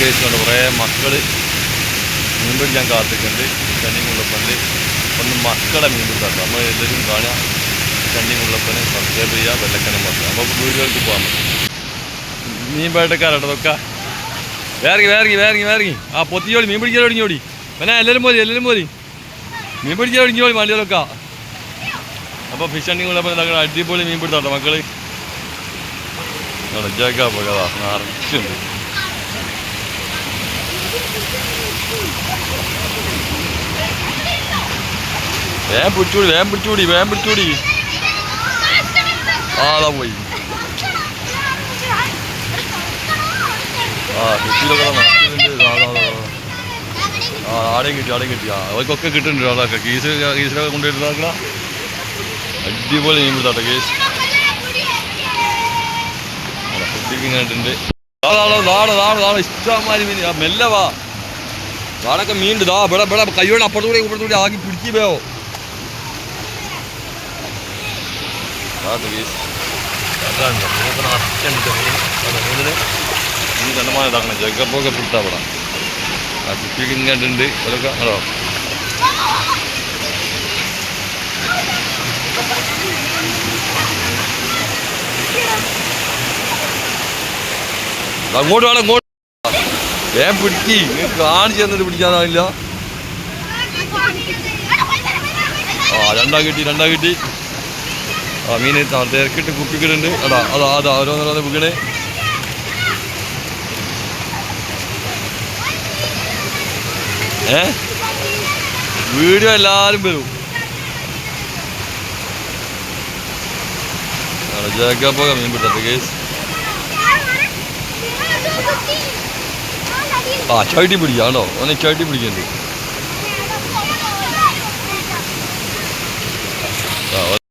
കേസുണ്ട്. കുറേ മക്കൾ മീൻ പിടിക്കാൻ കാത്തിട്ടുണ്ട്. ചണ്ടി മുള്ളപ്പന്റെ ഒന്ന് മക്കളെ മീൻ പിടിക്കാം നമ്മൾ എല്ലാവരും കാണുക. ചണ്ടി മുള്ളപ്പനെ സബ്സ്ക്രൈബ് ചെയ്യുക വെള്ളക്കനം വെക്കുക അപ്പോൾ വീടുകൾക്ക് പോകാൻ പറ്റും മീൻ പേട്ടക്കാരട്ടോ തൊക്ക വേറങ്ങി വേറങ്ങി വേറങ്ങി വേറങ്ങി ആ പൊത്തിയോളി മീൻ പിടിക്കാൻ ഒടിഞ്ഞോടി പിന്നെ എല്ലാവരും പോരി എല്ലാവരും പോരി. മീൻ പിടിക്കാൻ ഒടിഞ്ഞോളി വണ്ടിയിലൊക്കെ അപ്പോൾ ഫിഷ് അണ്ടിങ് ഉള്ളപ്പോൾ അടിപൊളി മീൻ പിടുത്താട്ടോ മക്കൾ ജഗ പകതാ നിറച്ചുണ്ട്. വേഗം പിടിച്ചൂടി വേം പിടിച്ചൂടി വേം പിടിച്ചൂടി. ആ പോയി. ആ കുപ്പിയിലൊക്കെ നിറച്ചിട്ടുണ്ട് ആ, ആടെയും കിട്ടി ആടെയും കിട്ടി. ആ അവർക്കൊക്കെ കിട്ടുന്നുണ്ട് അതൊക്കെ. കേസ് കേസിലൊക്കെ കൊണ്ടുവരുന്ന അടിപൊളി മീൻ പിടുത്താട്ടെ കേസ്. കുട്ടിക്ക് കണ്ടിട്ടുണ്ട് നാളെ നാളെ നാളെ ഇഷ്ടമാതിരി മീൻ. മെല്ലെ വാ. നാളൊക്കെ മീനുണ്ട്. ദാ ഇവിടെ ഇവിടെ കയ്യോടെ അപ്പുറത്തൂടെ ഇപ്പുറത്തൂടെ ആക്കി പിടിച്ചു പോയോ? ഈ കണ്ടമാനം ഇതാക്കണം. ജഗപ്പൊക്കെ പിടുത്താ ഇവിടെ. ആ കുട്ടിക്ക് കണ്ടുണ്ട് അതൊക്കെ അതോ അങ്ങോട്ട് വേണം അങ്ങോട്ട് വേഗം പിടിക്കി. കാണിച്ചു തന്നിട്ട് പിടിക്കാനാവില്ല ആ രണ്ടാ കിട്ടി രണ്ടാ കിട്ടി. ആ മീൻ തിരക്കിട്ട് കുപ്പിക്കിടുണ്ട് അതാ അതാ അതാ ഓരോന്നോരോന്ന് പിടിക്കണേ ഏ? വീഡിയോ എല്ലാരും വരും. ജാക്കപ്പോക മീൻ പിടുത്തത് കേസ്. ആ ചവിട്ടി പിടിക്കാം. കേട്ടോ ഓനെ ചവിട്ടി പിടിക്കുന്നുണ്ട്